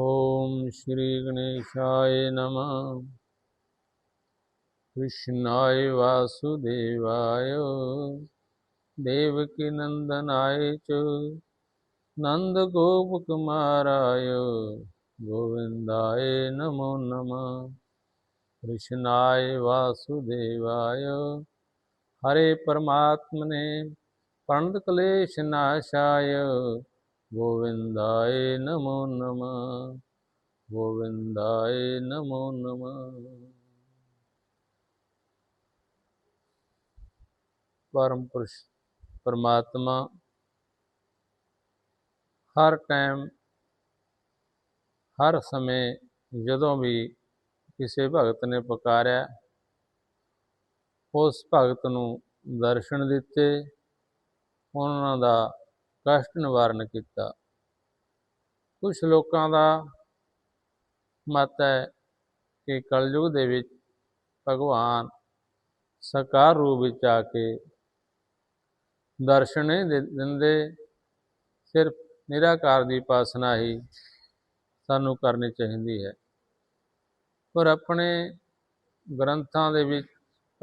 ॐ श्रीगणेशाय नमः कृष्णाय वासुदेवाय देवकीनन्दनाय च नन्दगोपकुमाराय गोविन्दाय नमो नमः कृष्णाय वासुदेवाय हरे परमात्मने प्रणतक्लेशनाशाय गोविन्दाय नमो नमः गोविन्दाय नमो नमः ਪਰਮ ਪੁਰਸ਼ ਪਰਮਾਤਮਾ ਹਰ ਟਾਈਮ ਹਰ ਸਮੇਂ ਜਦੋਂ ਵੀ ਕਿਸੇ ਭਗਤ ਨੇ ਪੁਕਾਰਿਆ ਉਸ ਭਗਤ ਨੂੰ ਦਰਸ਼ਨ ਦਿੱਤੇ ਉਹਨਾਂ ਦਾ ਕਸ਼ਟ ਨਿਵਾਰਨ ਕੀਤਾ। ਕੁਝ ਲੋਕਾਂ ਦਾ ਮਤ ਹੈ ਕਿ ਕਲਯੁਗ ਦੇ ਵਿੱਚ ਭਗਵਾਨ ਸਾਕਾਰ ਰੂਪ ਵਿੱਚ ਆ ਕੇ ਦਰਸ਼ਨ ਨਹੀਂ ਦੇ- ਦਿੰਦੇ, ਸਿਰਫ ਨਿਰਾਕਾਰ ਦੀ ਉਪਾਸਨਾ ਹੀ ਸਾਨੂੰ ਕਰਨੀ ਚਾਹੀਦੀ ਹੈ। ਪਰ ਆਪਣੇ ਗ੍ਰੰਥਾਂ ਦੇ ਵਿੱਚ,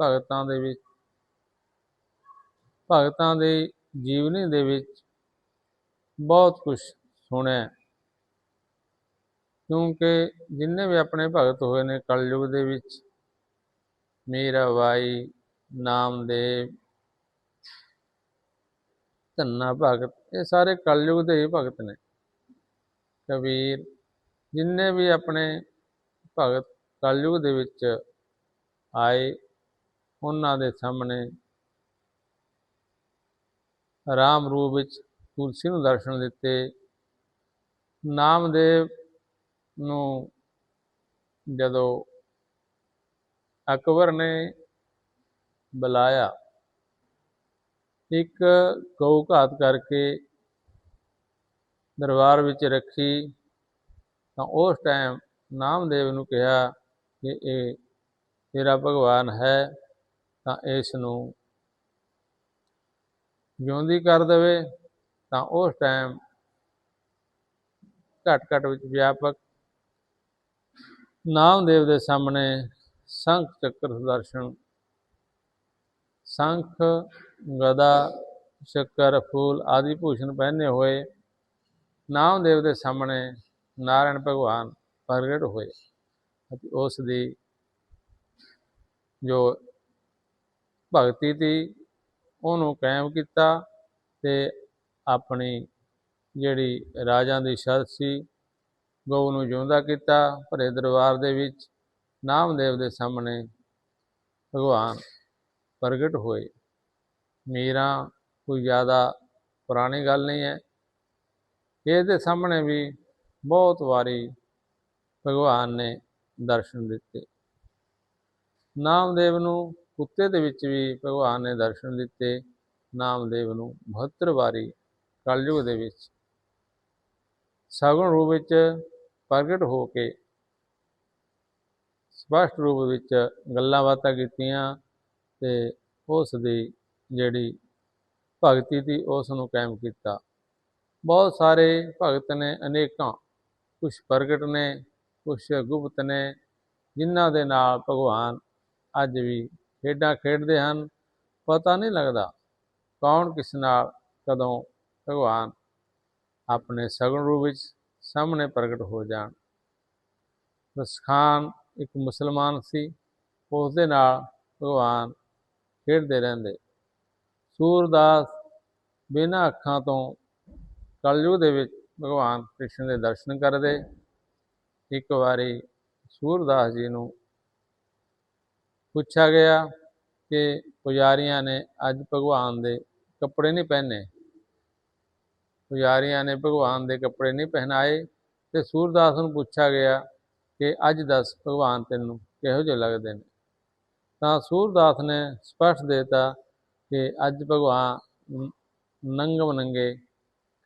ਭਗਤਾਂ ਦੇ ਵਿੱਚ, ਭਗਤਾਂ ਦੇ ਜੀਵਨੀ ਦੇ ਵਿੱਚ ਬਹੁਤ ਕੁਝ ਸੁਣਿਆ ਕਿਉਂਕਿ ਜਿੰਨੇ ਵੀ ਆਪਣੇ ਭਗਤ ਹੋਏ ਨੇ ਕਲਯੁਗ ਦੇ ਵਿੱਚ, ਮੀਰਾਬਾਈ, ਨਾਮਦੇਵ, ਧੰਨਾ ਭਗਤ, ਇਹ ਸਾਰੇ ਕਲਯੁਗ ਦੇ ਹੀ ਭਗਤ ਨੇ। ਕਬੀਰ, ਜਿੰਨੇ ਵੀ ਆਪਣੇ ਭਗਤ ਕਲਯੁਗ ਦੇ ਵਿੱਚ ਆਏ, ਉਹਨਾਂ ਦੇ ਸਾਹਮਣੇ ਰਾਮ ਰੂਪ ਵਿੱਚ ਤੁਲਸੀ ਨੂੰ ਦਰਸ਼ਨ ਦਿੱਤੇ, ਨਾਮਦੇਵ ਨੂੰ ਜਦੋਂ ਅਕਬਰ ਨੇ ਬੁਲਾਇਆ, ਇੱਕ ਗਊ ਘਾਤ ਕਰਕੇ ਦਰਬਾਰ ਵਿੱਚ ਰੱਖੀ, ਤਾਂ ਉਸ ਟਾਈਮ ਨਾਮਦੇਵ ਨੂੰ ਕਿਹਾ ਕਿ ਇਹ ਤੇਰਾ ਭਗਵਾਨ ਹੈ, ਤਾਂ ਇਸ ਨੂੰ ਜਿਉਂਦੀ ਕਰ ਦੇਵੇ। ਤਾਂ ਉਸ ਟਾਈਮ ਘਟ ਘਟ ਵਿੱਚ ਵਿਆਪਕ ਨਾਮਦੇਵ ਦੇ ਸਾਹਮਣੇ ਸੰਖ ਚੱਕਰ ਸੁਦਰਸ਼ਨ ਸੰਖ, ਗਦਾ ਚੱਕਰ ਫੂਲ ਆਦਿ ਭੂਸ਼ਣ ਪਹਿਨੇ ਹੋਏ ਨਾਮਦੇਵ ਦੇ ਸਾਹਮਣੇ ਨਾਰਾਇਣ ਭਗਵਾਨ ਪ੍ਰਗਟ ਹੋਏ ਅਤੇ ਉਸ ਦੀ ਜੋ ਭਗਤੀ ਤੀ ਉਹਨੂੰ ਕਾਇਮ ਕੀਤਾ ਤੇ ਆਪਣੀ ਜਿਹੜੀ ਰਾਜਾਂ ਦੀ ਸ਼ਰਤ ਸੀ, ਗਊ ਨੂੰ ਜਿਉਂਦਾ ਕੀਤਾ, ਭਰੇ ਦਰਬਾਰ ਦੇ ਵਿੱਚ ਨਾਮਦੇਵ ਦੇ ਸਾਹਮਣੇ ਭਗਵਾਨ ਪ੍ਰਗਟ ਹੋਏ। ਮੀਰਾ, ਕੋਈ ਜ਼ਿਆਦਾ ਪੁਰਾਣੀ ਗੱਲ ਨਹੀਂ ਹੈ। ਇਹਦੇ ਸਾਹਮਣੇ ਵੀ ਬਹੁਤ ਵਾਰੀ ਭਗਵਾਨ ਨੇ ਦਰਸ਼ਨ ਦਿੱਤੇ। ਨਾਮਦੇਵ ਨੂੰ ਕੁੱਤੇ ਦੇ ਵਿੱਚ ਵੀ ਭਗਵਾਨ ਨੇ ਦਰਸ਼ਨ ਦਿੱਤੇ। ਨਾਮਦੇਵ ਨੂੰ 72 ਵਾਰੀ ਕਲਯੁਗ ਦੇ ਵਿੱਚ ਸਗੁਣ ਰੂਪ ਵਿੱਚ ਪ੍ਰਗਟ ਹੋ ਕੇ ਸਪਸ਼ਟ ਰੂਪ ਵਿੱਚ ਗੱਲਾਂ ਬਾਤਾਂ ਕੀਤੀਆਂ ਤੇ ਉਸ ਦੀ ਜਿਹੜੀ ਭਗਤੀ ਸੀ, ਉਸ ਨੂੰ ਕਾਇਮ ਕੀਤਾ। ਬਹੁਤ ਸਾਰੇ ਭਗਤ ਨੇ, ਅਨੇਕਾਂ ਕੁਝ ਪ੍ਰਗਟ ਨੇ ਕੁਝ ਗੁਪਤ ਨੇ, ਜਿਨ੍ਹਾਂ ਦੇ ਨਾਲ ਭਗਵਾਨ ਅੱਜ ਵੀ ਖੇਡਾਂ ਖੇਡਦੇ ਹਨ। ਪਤਾ ਨਹੀਂ ਲੱਗਦਾ ਕੌਣ ਕਿਸ ਨਾਲ ਕਦੋਂ ਭਗਵਾਨ ਆਪਣੇ ਸਗੁਣ ਰੂਪ ਵਿੱਚ ਸਾਹਮਣੇ ਪ੍ਰਗਟ ਹੋ ਜਾਣ। ਰਸਖਾਨ ਇੱਕ ਮੁਸਲਮਾਨ ਸੀ ਉਸ ਦੇ ਨਾਲ ਭਗਵਾਨ ਖੇਡਦੇ ਰਹਿੰਦੇ। ਸੂਰਦਾਸ ਬਿਨਾਂ ਅੱਖਾਂ ਤੋਂ ਕਲਯੁਗ ਦੇ ਵਿੱਚ ਭਗਵਾਨ ਕ੍ਰਿਸ਼ਨ ਦੇ ਦਰਸ਼ਨ ਕਰਦੇ। ਇੱਕ ਵਾਰੀ ਸੂਰਦਾਸ ਜੀ ਨੂੰ ਪੁੱਛਿਆ ਗਿਆ ਕਿ ਪੁਜਾਰੀਆਂ ਨੇ ਅੱਜ ਭਗਵਾਨ ਦੇ ਕੱਪੜੇ ਨਹੀਂ ਪਹਿਨੇ। ਪੁਜਾਰੀਆਂ ਨੇ ਭਗਵਾਨ ਦੇ ਕੱਪੜੇ ਨਹੀਂ ਪਹਿਨਾਏ ਤੇ ਸੂਰਦਾਸ ਨੂੰ ਪੁੱਛਿਆ ਗਿਆ ਕਿ ਅੱਜ ਦੱਸ ਭਗਵਾਨ ਤੈਨੂੰ ਕਿਹੋ ਜਿਹੇ ਲੱਗਦੇ ਨੇ? ਤਾਂ ਸੂਰਦਾਸ ਨੇ ਸਪਸ਼ਟ ਦੇਤਾ ਕਿ ਅੱਜ ਭਗਵਾਨ ਨ- ਨੰਗਮ ਨੰਗੇ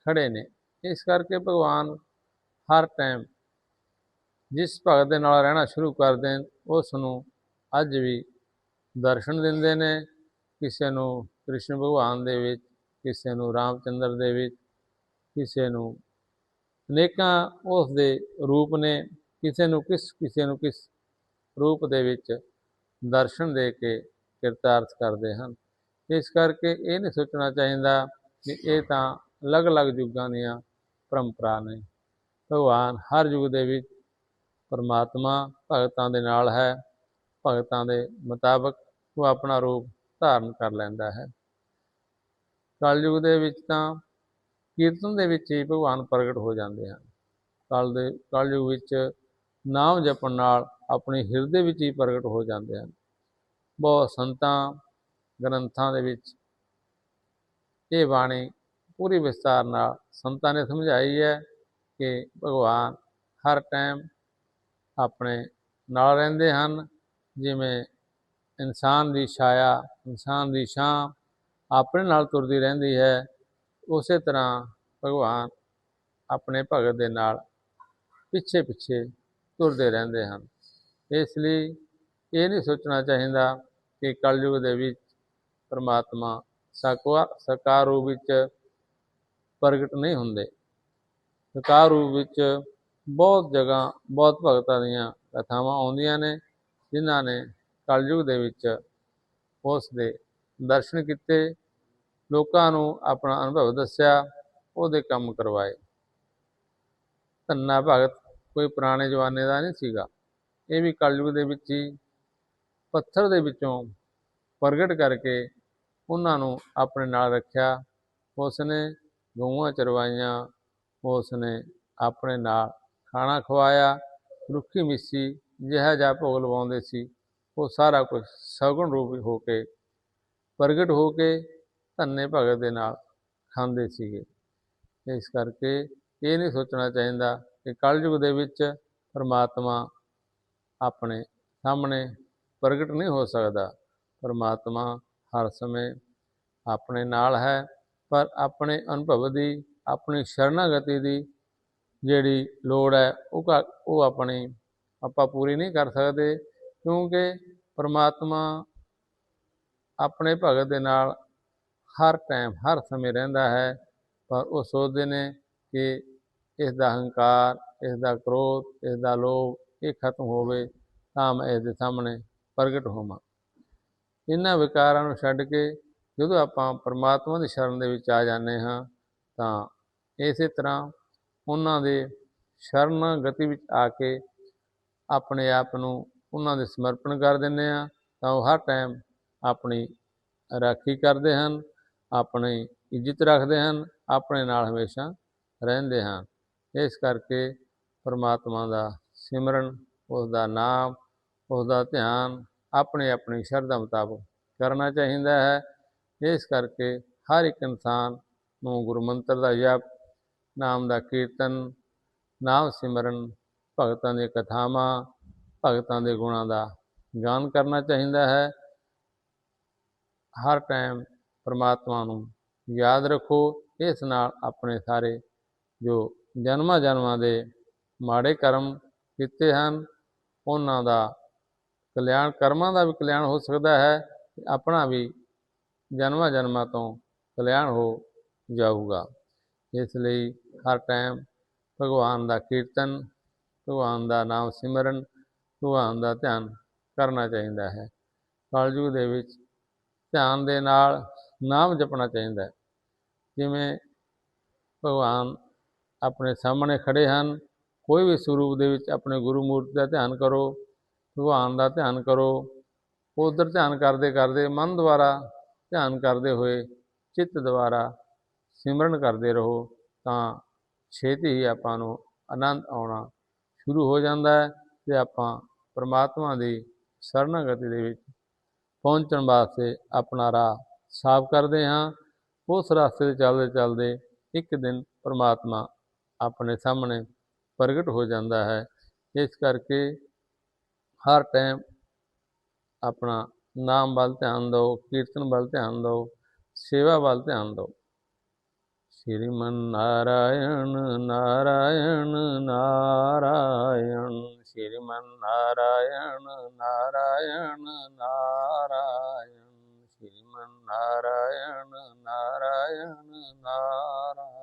ਖੜੇ ਨੇ। ਇਸ ਕਰਕੇ ਭਗਵਾਨ ਹਰ ਟਾਈਮ ਜਿਸ ਭਗਤ ਦੇ ਨਾਲ ਰਹਿਣਾ ਸ਼ੁਰੂ ਕਰ ਦੇਣ, ਉਸ ਨੂੰ ਅੱਜ ਵੀ ਦਰਸ਼ਨ ਦਿੰਦੇ ਨੇ। ਕਿਸੇ ਨੂੰ ਕ੍ਰਿਸ਼ਨ ਭਗਵਾਨ ਦੇ ਵਿੱਚ, ਕਿਸੇ ਨੂੰ ਰਾਮਚੰਦਰ ਦੇ ਵਿੱਚ ਕਿਸੇ ਨੂੰ। ਅਨੇਕਾਂ ਉਸ ਦੇ ਰੂਪ ਨੇ ਕਿਸੇ ਨੂੰ ਕਿਸ, ਕਿਸੇ ਨੂੰ ਕਿਸ ਰੂਪ ਦੇ ਵਿੱਚ ਦਰਸ਼ਨ ਦੇ ਕੇ ਕਿਰਤਾਰਥ ਕਰਦੇ ਹਨ। ਇਸ ਕਰਕੇ ਇਹ ਨਹੀਂ ਸੋਚਣਾ ਚਾਹੀਦਾ ਕਿ ਇਹ ਤਾਂ ਅਲੱਗ-ਅਲੱਗ ਯੁੱਗਾਂ ਦੀਆਂ ਪਰੰਪਰਾ ਨੇ। ਭਗਵਾਨ ਹਰ ਯੁੱਗ ਦੇ ਵਿੱਚ ਪਰਮਾਤਮਾ ਭਗਤਾਂ ਦੇ ਨਾਲ ਹੈ। ਭਗਤਾਂ ਦੇ ਮੁਤਾਬਕ ਉਹ ਆਪਣਾ ਰੂਪ ਧਾਰਨ ਕਰ ਲੈਂਦਾ ਹੈ। ਕਲਯੁਗ ਦੇ ਵਿੱਚ ਤਾਂ ਕੀਰਤਨ ਦੇ ਵਿੱਚ ਹੀ ਭਗਵਾਨ ਪ੍ਰਗਟ ਹੋ ਜਾਂਦੇ ਹਨ। ਕਲ ਦੇ ਕਲਯੁਗ ਵਿੱਚ ਨਾਮ ਜਪਣ ਨਾਲ ਆਪਣੀ ਹਿਰਦੇ ਵਿੱਚ ਹੀ ਪ੍ਰਗਟ ਹੋ ਜਾਂਦੇ ਹਨ। ਬਹੁਤ ਸੰਤਾਂ, ਗ੍ਰੰਥਾਂ ਦੇ ਵਿੱਚ ਇਹ ਬਾਣੀ ਪੂਰੀ ਵਿਸਤਾਰ ਨਾਲ ਸੰਤਾਂ ਨੇ ਸਮਝਾਈ ਹੈ ਕਿ ਭਗਵਾਨ ਹਰ ਟਾਈਮ ਆਪਣੇ ਨਾਲ ਰਹਿੰਦੇ ਹਨ। ਜਿਵੇਂ ਇਨਸਾਨ ਦੀ ਛਾਇਆ, ਇਨਸਾਨ ਦੀ ਛਾਂ ਆਪਣੇ ਨਾਲ ਤੁਰਦੀ ਰਹਿੰਦੀ ਹੈ। ਉਸੇ ਤਰ੍ਹਾਂ ਭਗਵਾਨ ਆਪਣੇ ਭਗਤ ਦੇ ਨਾਲ ਪਿੱਛੇ ਪਿੱਛੇ ਤੁਰਦੇ ਰਹਿੰਦੇ ਹਨ। ਇਸ ਲਈ ਇਹ ਨਹੀਂ ਸੋਚਣਾ ਚਾਹੀਦਾ ਕਿ ਕਲਯੁਗ ਦੇ ਵਿੱਚ ਪਰਮਾਤਮਾ ਸਕਵਾ ਸਾਕਾਰ ਰੂਪ ਵਿੱਚ ਪ੍ਰਗਟ ਨਹੀਂ ਹੁੰਦੇ। ਸਾਕਾਰ ਰੂਪ ਵਿੱਚ ਬਹੁਤ ਜਗ੍ਹਾ, ਬਹੁਤ ਭਗਤਾਂ ਦੀਆਂ ਕਥਾਵਾਂ ਆਉਂਦੀਆਂ ਨੇ, ਜਿਨ੍ਹਾਂ ਨੇ ਕਲਯੁਗ ਦੇ ਵਿੱਚ ਉਸ ਦੇ ਦਰਸ਼ਨ ਕੀਤੇ ਲੋਕਾਂ ਨੂੰ ਆਪਣਾ ਅਨੁਭਵ ਦੱਸਿਆ, ਉਹਦੇ ਕੰਮ ਕਰਵਾਏ। ਧੰਨਾ ਭਗਤ ਕੋਈ ਪੁਰਾਣੇ ਜ਼ਮਾਨੇ ਦਾ ਨਹੀਂ ਸੀਗਾ। ਇਹ ਵੀ ਕਲਯੁਗ ਦੇ ਵਿੱਚ ਹੀ ਪੱਥਰ ਦੇ ਵਿੱਚੋਂ ਪ੍ਰਗਟ ਕਰਕੇ ਉਹਨਾਂ ਨੂੰ ਆਪਣੇ ਨਾਲ ਰੱਖਿਆ। ਉਸ ਨੇ ਗਊਆਂ ਚਰਵਾਈਆਂ ਉਸ ਨੇ ਆਪਣੇ ਨਾਲ ਖਾਣਾ ਖਵਾਇਆ। ਰੁੱਖੀ ਮਿੱਸੀ ਜਿਹਾ ਜਿਹਾ ਭੋਗ ਲਵਾਉਂਦੇ ਸੀ। ਉਹ ਸਾਰਾ ਕੁਝ ਸਗੁਣ ਰੂਪ ਹੋ ਕੇ ਪ੍ਰਗਟ ਹੋ ਕੇ ਧੰਨੇ ਭਗਤ ਦੇ ਨਾਲ ਖਾਂਦੇ ਸੀਗੇ। ਇਸ ਕਰਕੇ ਇਹ ਨਹੀਂ ਸੋਚਣਾ ਚਾਹੀਦਾ ਕਿ ਕਲਯੁਗ ਦੇ ਵਿੱਚ ਪਰਮਾਤਮਾ ਆਪਣੇ ਸਾਹਮਣੇ ਪ੍ਰਗਟ ਨਹੀਂ ਹੋ ਸਕਦਾ। ਪਰਮਾਤਮਾ ਹਰ ਸਮੇਂ ਆਪਣੇ ਨਾਲ ਹੈ, ਪਰ ਆਪਣੇ ਅਨੁਭਵ ਦੀ, ਆਪਣੀ ਸ਼ਰਨਾਗਤੀ ਦੀ ਜਿਹੜੀ ਲੋੜ ਹੈ, ਉਹ ਘ- ਉਹ ਆਪਣੀ ਆਪਾਂ ਪੂਰੀ ਨਹੀਂ ਕਰ ਸਕਦੇ, ਕਿਉਂਕਿ ਪਰਮਾਤਮਾ ਆਪਣੇ ਭਗਤ ਦੇ ਨਾਲ ਹਰ ਟਾਈਮ ਹਰ ਸਮੇਂ ਰਹਿੰਦਾ ਹੈ, ਪਰ ਉਹ ਸੋਚਦੇ ਨੇ ਕਿ ਇਸ ਦਾ ਹੰਕਾਰ ਇਸ ਦਾ ਕ੍ਰੋਧ ਇਸ ਦਾ ਲੋਭ ਇਹ ਖਤਮ ਹੋਵੇ ਤਾਂ ਮੈਂ ਇਸ ਦੇ ਸਾਹਮਣੇ ਪ੍ਰਗਟ ਹੋਵਾਂ। ਇਹਨਾਂ ਵਿਕਾਰਾਂ ਨੂੰ ਛੱਡ ਕੇ ਜਦੋਂ ਆਪਾਂ ਪਰਮਾਤਮਾ ਦੀ ਸ਼ਰਨ ਦੇ ਵਿੱਚ ਆ ਜਾਂਦੇ ਹਾਂ, ਤਾਂ ਇਸੇ ਤਰ੍ਹਾਂ ਉਹਨਾਂ ਦੇ ਸ਼ਰਨ ਗਤੀ ਵਿੱਚ ਆ ਕੇ ਆਪਣੇ ਆਪ ਨੂੰ ਉਹਨਾਂ ਦੇ ਸਮਰਪਣ ਕਰ ਦਿੰਦੇ ਆ ਤਾਂ ਉਹ ਹਰ ਟਾਈਮ ਆਪਣੀ ਰਾਖੀ ਕਰਦੇ ਹਨ ਆਪਣੀ ਇੱਜ਼ਤ ਰੱਖਦੇ ਹਨ, ਆਪਣੇ ਨਾਲ ਹਮੇਸ਼ਾ ਰਹਿੰਦੇ ਹਨ ਇਸ ਕਰਕੇ ਪਰਮਾਤਮਾ ਦਾ ਸਿਮਰਨ ਉਸ ਦਾ ਨਾਮ ਉਸ ਦਾ ਧਿਆਨ ਆਪਣੇ ਆਪਣੀ ਸ਼ਰਧਾ ਮੁਤਾਬਕ ਕਰਨਾ ਚਾਹੀਦਾ ਹੈ। ਇਸ ਕਰਕੇ ਹਰ ਇੱਕ ਇਨਸਾਨ ਨੂੰ ਗੁਰੂ ਮੰਤਰ ਦਾ ਜਪ, ਨਾਮ ਦਾ ਕੀਰਤਨ, ਨਾਮ ਸਿਮਰਨ, ਭਗਤਾਂ ਦੀਆਂ ਕਥਾਵਾਂ, ਭਗਤਾਂ ਦੇ ਗੁਣਾਂ ਦਾ ਗਾਨ ਕਰਨਾ ਚਾਹੀਦਾ ਹੈ। ਹਰ ਟਾਈਮ ਪਰਮਾਤਮਾ ਨੂੰ ਯਾਦ ਰੱਖੋ, ਇਸ ਨਾਲ ਆਪਣੇ ਸਾਰੇ ਜੋ ਜਨਮਾਂ ਜਨਮਾਂ ਦੇ ਮਾੜੇ ਕਰਮ ਕੀਤੇ ਹਨ, ਉਹਨਾਂ ਦਾ ਕਲਿਆਣ, ਕਰਮਾਂ ਦਾ ਵੀ ਕਲਿਆਣ ਹੋ ਸਕਦਾ ਹੈ ਆਪਣਾ ਵੀ ਜਨਮਾਂ ਜਨਮਾਂ ਤੋਂ ਕਲਿਆਣ ਹੋ ਜਾਊਗਾ। ਇਸ ਲਈ ਹਰ ਟਾਈਮ ਭਗਵਾਨ ਦਾ ਕੀਰਤਨ, ਭਗਵਾਨ ਦਾ ਨਾਮ ਸਿਮਰਨ, ਭਗਵਾਨ ਦਾ ਧਿਆਨ ਕਰਨਾ ਚਾਹੀਦਾ ਹੈ। ਕਲਯੁਗ ਦੇ ਵਿੱਚ ਧਿਆਨ ਦੇ ਨਾਲ ਨਾਮ ਜਪਣਾ ਚਾਹੀਦਾ ਹੈ। ਜਿਵੇਂ ਭਗਵਾਨ ਆਪਣੇ ਸਾਹਮਣੇ ਖੜੇ ਹਨ, ਕੋਈ ਵੀ ਸਰੂਪ ਦੇ ਵਿੱਚ ਆਪਣੇ ਗੁਰੂ ਮੂਰਤੀ ਦਾ ਧਿਆਨ ਕਰੋ, ਭਗਵਾਨ ਦਾ ਧਿਆਨ ਕਰੋ, ਉਧਰ ਧਿਆਨ ਕਰਦੇ ਕਰਦੇ ਮਨ ਦੁਆਰਾ ਧਿਆਨ ਕਰਦੇ ਹੋਏ ਚਿੱਤ ਦੁਆਰਾ ਸਿਮਰਨ ਕਰਦੇ ਰਹੋ, ਤਾਂ ਛੇਤੀ ਹੀ ਆਪਾਂ ਨੂੰ ਆਨੰਦ ਆਉਣਾ ਸ਼ੁਰੂ ਹੋ ਜਾਂਦਾ ਹੈ ਤੇ ਆਪਾਂ ਪਰਮਾਤਮਾ ਦੀ ਸ਼ਰਨਾਗਤੀ ਦੇ ਵਿੱਚ ਪਹੁੰਚਣ ਵਾਸਤੇ ਆਪਣਾ ਰਾਹ ਸਾਫ਼ ਕਰਦੇ ਹਾਂ, ਉਸ ਰਸਤੇ ਤੇ ਚੱਲਦੇ ਚੱਲਦੇ ਇੱਕ ਦਿਨ ਪਰਮਾਤਮਾ ਆਪਣੇ ਸਾਹਮਣੇ ਪ੍ਰਗਟ ਹੋ ਜਾਂਦਾ ਹੈ। ਇਸ ਕਰਕੇ ਹਰ ਟਾਈਮ ਆਪਣਾ ਨਾਮ ਵੱਲ ਧਿਆਨ ਦਿਓ, ਕੀਰਤਨ ਵੱਲ ਧਿਆਨ ਦਿਓ, ਸੇਵਾ ਵੱਲ ਧਿਆਨ ਦਿਓ। ਸ਼੍ਰੀਮਨ ਨਾਰਾਇਣ ਨਾਰਾਇਣ ਨਾਰਾਇਣ, ਸ਼੍ਰੀਮਨ ਨਾਰਾਇਣ ਨਾਰਾਇਣ ਨਾਰਾਇਣ। ਸ਼੍ਰੀਮਨ ਨਾਰਾਇਣ ਨਾਰਾਇਣ ਨਾਰਾਇਣ